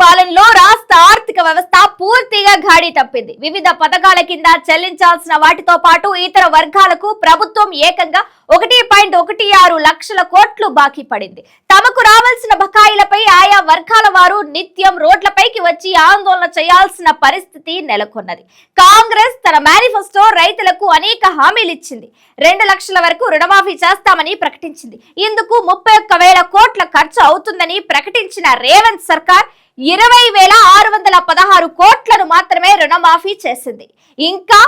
పాలనలో రాష్ట్ర ఆర్థిక వ్యవస్థ పూర్తిగా గాడి తప్పింది. వివిధ పథకాల కింద చెల్లించాల్సిన వాటితో పాటు ఇతర వర్గాలకు ప్రభుత్వం ఏకంగా ఒకటి పాయింట్ ఒకటి ఆరు లక్షల కోట్లు బాకీ పడింది. రావాల్సిన బకాయిలపై ఆయా వర్గాల వారు నిత్యం రోడ్లపైకి వచ్చి ఆందోళన చేయాల్సిన పరిస్థితి నెలకొన్నది. కాంగ్రెస్ తన మేనిఫెస్టో రైతులకు అనేక హామీలు ఇచ్చింది. రెండు లక్షల వరకు రుణమాఫీ చేస్తామని ప్రకటించింది. ఇందుకు ముప్పై ఒక్క వేల కోట్ల ఖర్చు అవుతుందని ప్రకటించిన రేవంత్ సర్కార్ ఇరవై వేల ఆరు వందల పదహారు కోట్లను మాత్రమే రుణమాఫీ చేసింది. ఇంకా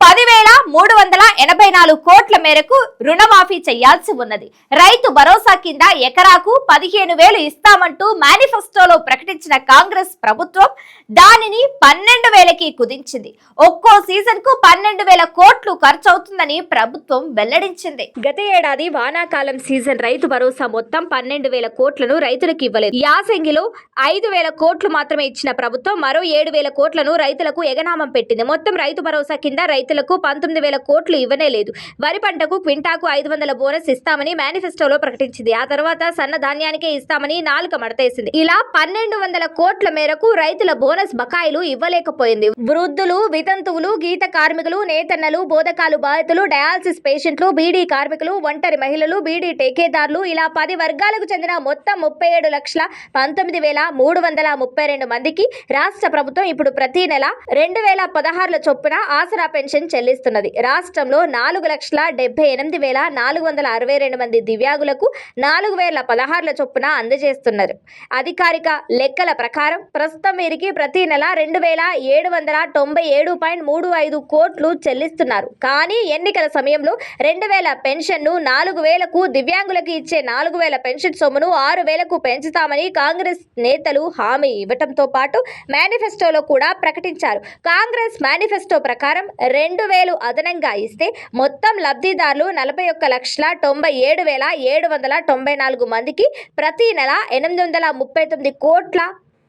పదివేల మూడు వందల ఎనభై నాలుగు కోట్ల మేరకు రుణమాఫీ చేయాల్సి ఉన్నది. రైతు భరోసా కింద ఎకరాకు పదిహేను వేలు ఇస్తామంటూ మేనిఫెస్టోలో ప్రకటించిన కాంగ్రెస్ ప్రభుత్వం దానిని పన్నెండు వేలకి కుదించింది. ఒక్కో సీజన్కు పన్నెండు వేల కోట్లు ఖర్చు అవుతుందని ప్రభుత్వం వెల్లడించింది. గత ఏడాది వానాకాలం సీజన్ రైతు భరోసా మొత్తం పన్నెండు వేల కోట్లను రైతులకు ఇవ్వలేదు. యాసంగిలో ఐదు వేల కోట్లు మాత్రమే ఇచ్చిన ప్రభుత్వం మరో ఏడు వేల కోట్లను రైతులకు ఎగనామం పెట్టింది. మొత్తం రైతు భరోసా కింద రైతులకు పంతొమ్మిది వేల కోట్లు ఇవ్వనే లేదు. వరి పంటకు క్వింటాకు ఐదు వందల బోనస్ ఇస్తామని మేనిఫెస్టోలో ప్రకటించింది. ఆ తర్వాత సన్న ధాన్యానికే ఇస్తామని నాలుక మడతేసింది. ఇలా పన్నెండు వందల కోట్ల మేరకు రైతుల బోనస్ బకాయిలు ఇవ్వలేకపోయింది. వృద్ధులు వితంతువులు గీత కార్మికులు నేతన్నలు బోధకాలు బాధితులు డయాలసిస్ పేషెంట్లు బీడీ కార్మికులు ఒంటరి మహిళలు బీడీ టేకేదారులు ఇలా పది వర్గాలకు చెందిన మొత్తం ముప్పై ఏడు లక్షల పంతొమ్మిది వేల మూడు వందల ముప్పై రెండు మందికి రాష్ట్ర ప్రభుత్వం ఇప్పుడు ప్రతి నెల రెండు వేల పదహారుల చొప్పున ఆసరా పెన్షన్ చెల్లిస్తున్నది. రాష్ట్రంలో నాలుగు లక్షల డెబ్బై ఎనిమిది వేల నాలుగు వందల అరవై రెండు మంది దివ్యాంగులకు నాలుగు వేల పదహారుల చొప్పున అందజేస్తున్నారు. అధికారిక లెక్కల ప్రకారం ప్రస్తుతం వీరికి ప్రతి నెల రెండు వేల ఏడు వందల తొంభై ఏడు పాయింట్ మూడు ఐదు కోట్లు చెల్లిస్తున్నారు. కానీ ఎన్నికల సమయంలో రెండు వేల పెన్షన్ను నాలుగు వేలకు దివ్యాంగులకు ఇచ్చే నాలుగు వేల పెన్షన్ సొమ్మును ఆరు వేలకు పెంచుతామని కాంగ్రెస్ నేతలు హామీ ఇవ్వటంతో పాటు మేనిఫెస్టోలో కూడా ప్రకటించారు. కాంగ్రెస్ మేనిఫెస్టో ప్రకారం రెండు రెండు వేలు అదనంగా ఇస్తే మొత్తం లబ్ధిదారులు నలభై ఒక్క లక్షల తొంభై ఏడు వేల ఏడు వందల తొంభై నాలుగు మందికి ప్రతి నెల ఎనిమిది వందల ముప్పై తొమ్మిది కోట్ల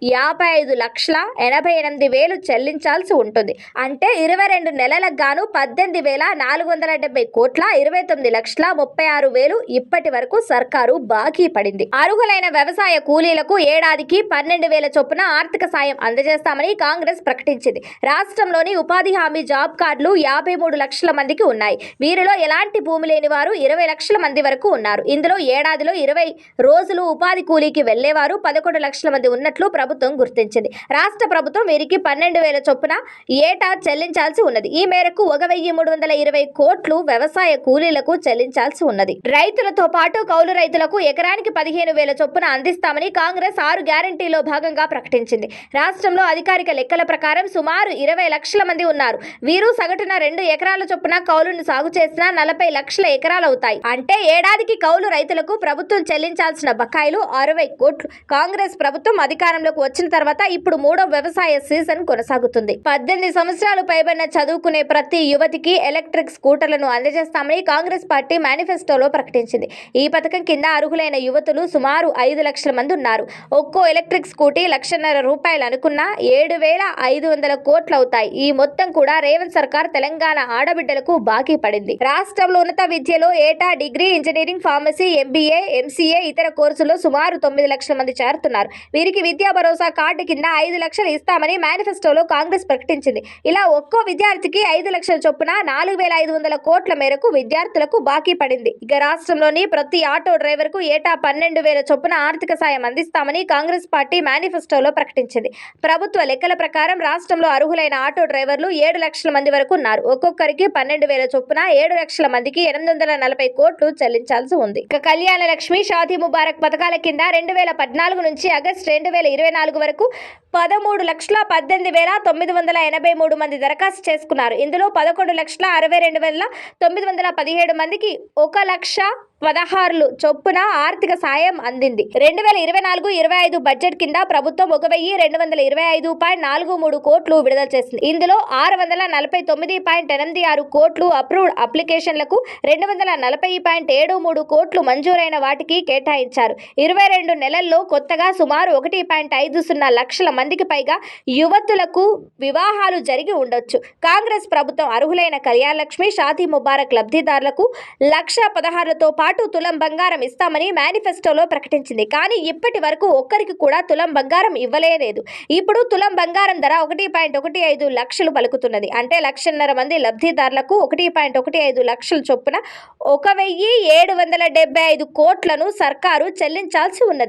యాభై ఐదు లక్షల ఎనభై ఎనిమిది వేలు చెల్లించాల్సి ఉంటుంది. అంటే ఇరవై రెండు నెలలకు గాను పద్దెనిమిది వేల నాలుగు వందల డెబ్బై కోట్ల ఇరవై తొమ్మిది లక్షల ముప్పై ఆరు వేలు ఇప్పటి వరకు సర్కారు బాకీ పడింది. అర్హులైన వ్యవసాయ కూలీలకు ఏడాదికి పన్నెండు వేల చొప్పున ఆర్థిక సాయం అందజేస్తామని కాంగ్రెస్ ప్రకటించింది. రాష్ట్రంలోని ఉపాధి హామీ జాబ్ కార్డులు యాభై మూడు లక్షల మందికి ఉన్నాయి. వీరిలో ఎలాంటి భూమి లేని వారు ఇరవై లక్షల మంది వరకు ఉన్నారు. ఇందులో ఏడాదిలో ఇరవై రోజులు ఉపాధి కూలీకి వెళ్ళేవారు పదకొండు లక్షల మంది ఉన్నట్లు ప్రభుత్వం గుర్తించింది. రాష్ట్ర ప్రభుత్వం వీరికి పన్నెండు వేల చొప్పున ఏటా చెల్లించాల్సి ఉన్నది. ఈ మేరకు ఒక వెయ్యి మూడు వందల ఇరవై కోట్లు వ్యవసాయ కూలీలకు చెల్లించాల్సి ఉన్నది. రైతులతో పాటు కౌలు రైతులకు ఎకరానికి పదిహేను వేల చొప్పున అందిస్తామని కాంగ్రెస్ ఆరు గ్యారంటీలో భాగంగా ప్రకటించింది. రాష్ట్రంలో అధికారిక లెక్కల ప్రకారం సుమారు ఇరవై లక్షల మంది ఉన్నారు. వీరు సగటున రెండు ఎకరాల చొప్పున కౌలును సాగు చేసిన నలభై లక్షల ఎకరాలు అవుతాయి అంటే ఏడాదికి కౌలు రైతులకు ప్రభుత్వం చెల్లించాల్సిన బకాయిలు అరవై కోట్లు. కాంగ్రెస్ ప్రభుత్వం అధికారంలోకి వచ్చిన తర్వాత ఇప్పుడు మూడో వ్యవసాయ సీజన్ కొనసాగుతుంది. పద్దెనిమిది సంవత్సరాలు పైబడిన చదువుకునే ప్రతి యువతికి ఎలక్ట్రిక్ స్కూటర్లను అందజేస్తామని కాంగ్రెస్ పార్టీ మేనిఫెస్టోలో ప్రకటించింది. ఈ పథకం కింద అర్హులైన యువతులు సుమారు ఐదు లక్షల మంది ఉన్నారు. ఒక్కో ఎలక్ట్రిక్ స్కూటీ లక్షన్నర రూపాయలు అనుకున్న ఏడు వేల ఐదు వందల కోట్లు అవుతాయి. ఈ మొత్తం కూడా రేవంత్ సర్కార్ తెలంగాణ ఆడబిడ్డలకు బాకీ పడింది. రాష్ట్రంలో ఉన్నత విద్యలో ఏటా degree engineering pharmacy MBA MCA ఇతర కోర్సుల్లో సుమారు తొమ్మిది లక్షల మంది చేరుతున్నారు. వీరికి విద్యా భరోసా కార్డు కింద ఐదు లక్షలు ఇస్తామని మేనిఫెస్టోలో కాంగ్రెస్ ప్రకటించింది. ఇలా ఒక్కో విద్యార్థికి ఐదు లక్షల చొప్పున నాలుగు వేల ఐదు వందల కోట్ల మేరకు విద్యార్థులకు బాకీ పడింది. ఇక రాష్ట్రంలోని ప్రతి ఆటో డ్రైవర్కు ఏటా పన్నెండు వేల చొప్పున ఆర్థిక సాయం అందిస్తామని కాంగ్రెస్ పార్టీ మేనిఫెస్టోలో ప్రకటించింది. ప్రభుత్వ లెక్కల ప్రకారం రాష్ట్రంలో అర్హులైన ఆటో డ్రైవర్లు ఏడు లక్షల మంది వరకు ఉన్నారు. ఒక్కొక్కరికి పన్నెండు వేల చొప్పున ఏడు లక్షల మందికి ఎనిమిది వందల నలభై కోట్లు చెల్లించాల్సి ఉంది. ఇక కళ్యాణ లక్ష్మి షాదీ ముబారక్ పథకాల కింద రెండు వేల పద్నాలుగు నుంచి ఆగస్టు రెండు వేల ఇరవై నాలుగు వరకు పదమూడు లక్షల పద్దెనిమిది వేల తొమ్మిది వందల ఎనభై మూడు మంది దరఖాస్తు చేసుకున్నారు. ఇందులో పదకొండు లక్షల అరవై రెండు వేల తొమ్మిది వందల పదిహేడు మందికి ఒక లక్ష పదహారులు చొప్పున ఆర్థిక సాయం అందింది. రెండు వేల ఇరవై నాలుగు ఇరవై ఐదు బడ్జెట్ కింద ప్రభుత్వం ఒక వెయ్యి రెండు వందల ఇరవై ఐదు పాయింట్ నాలుగు మూడు కోట్లు విడుదల చేసింది. ఇందులో ఆరు వందల నలభై తొమ్మిది పాయింట్ ఎనిమిది ఆరు కోట్లు అప్రూవ్డ్ అప్లికేషన్లకు రెండు వందల నలభై పాయింట్ ఏడు మూడు కోట్లు మంజూరైన వాటికి కేటాయించారు. ఇరవై రెండు నెలల్లో కొత్తగా సుమారు ఒకటి పాయింట్ ఐదు సున్నా లక్షల మందికి పైగా యువతులకు వివాహాలు జరిగి ఉండొచ్చు. కాంగ్రెస్ ప్రభుత్వం అర్హులైన కళ్యాణ లక్ష్మి షాదీ ముబారక్ లబ్ధిదారులకు లక్ష పదహారులతో పాటు పాటు తులం బంగారం ఇస్తామని మేనిఫెస్టోలో ప్రకటించింది. కానీ ఇప్పటి వరకు ఒక్కరికి కూడా తులం బంగారం ఇవ్వలేదు ఇప్పుడు తులం బంగారం ధర ఒకటి పాయింట్ ఒకటి ఐదు లక్షలు పలుకుతున్నది. అంటే లక్షన్నర మంది లబ్ధిదారులకు ఒకటి పాయింట్ ఒకటి ఐదు లక్షల చొప్పున ఒక వెయ్యి ఏడు వందల డెబ్బై ఐదు కోట్లను సర్కారు చెల్లించాల్సి ఉన్నది.